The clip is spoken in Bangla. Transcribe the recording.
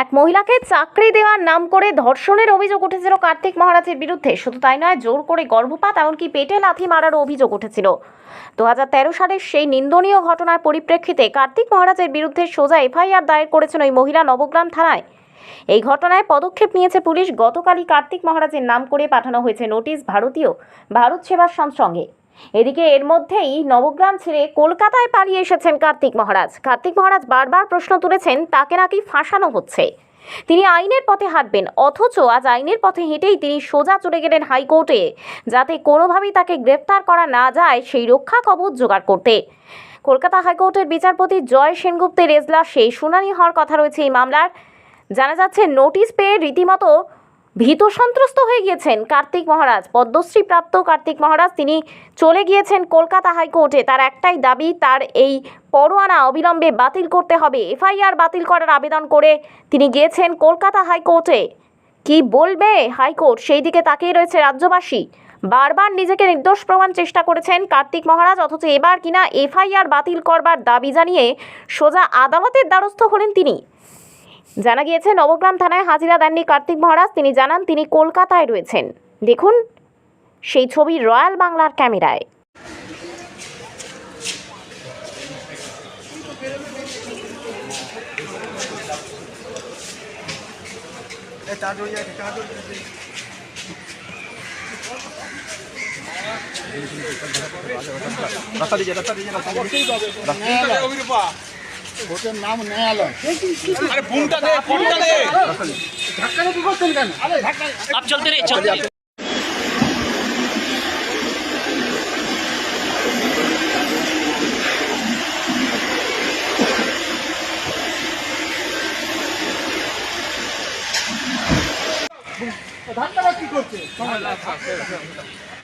এক মহিলাকে চাকরি দেওয়ার নাম করে ধর্ষণের অভিযোগ উঠেছিল কার্তিক মহারাজের বিরুদ্ধে। শুধু তাই নয়, জোর করে গর্ভপাত, এমনকি পেটে লাথি মারারও অভিযোগ উঠেছিল। দু হাজার তেরো সালের সেই নিন্দনীয় ঘটনার পরিপ্রেক্ষিতে কার্তিক মহারাজের বিরুদ্ধে সোজা এফআইআর দায়ের করেছেন ওই মহিলা নবগ্রাম থানায়। এই ঘটনায় পদক্ষেপ নিয়েছে পুলিশ। গতকালই কার্তিক মহারাজের নাম করে পাঠানো হয়েছে নোটিশ, ভারতীয় ভারত সেবাশ্রম সঙ্গে। এদিকে এর মধ্যেই নবগ্রাম ছেড়ে কলকাতায় পালিয়ে এসেছেন কার্তিক মহারাজ। কার্তিক মহারাজ বারবার প্রশ্ন তুলেছেন, তাকে নাকি ফাঁসানো হচ্ছে। তিনি আইনের পথে হাঁটবেন, অথচ আজ আইনের পথে হেঁটেই তিনি সোজা চলে গেলেন হাইকোর্টে, যাতে কোনোভাবেই তাকে গ্রেপ্তার করা না যায় সেই রক্ষা কবচ জোগাড় করতে। কলকাতা হাইকোর্টের বিচারপতি জয় সেনগুপ্তের এজলাসে শুনানি হওয়ার কথা রয়েছে এই মামলার। জানা যাচ্ছে, নোটিশ পেয়ে রীতিমতো ভীত সন্ত্রস্ত হয়ে গিয়েছেন কার্তিক মহারাজ। পদ্মশ্রী প্রাপ্ত কার্তিক মহারাজ, তিনি চলে গিয়েছেন কলকাতা হাইকোর্টে। তার একটাই দাবি, তার এই পরোয়ানা অবিলম্বে বাতিল করতে হবে। এফআইআর বাতিল করার আবেদন করে তিনি গিয়েছেন কলকাতা হাইকোর্টে। কি বলবে হাইকোর্ট? সেই দিকে তাকিয়ে রয়েছে রাজ্যবাসী। বারবার নিজেকে নির্দোষ প্রমাণ চেষ্টা করেছেন কার্তিক মহারাজ, অথচ এবার কিনা এফআইআর বাতিল করবার দাবি জানিয়ে সোজা আদালতের দ্বারস্থ হলেন তিনি। জানা গিয়েছে, নবগ্রাম থানায় হাজিরা দেননি কার্তিক মহারাজ। তিনি জানান, তিনি কলকাতায় রয়েছেন। দেখুন, সেই ছবি রয়্যাল বাংলার ক্যামেরায়। রাস্তা দিয়ে রাস্তা দিয়ে রাস্তা দিয়ে ভোটের নাম ন্যায়ালয় আরে ফোনটা দে কি করছে?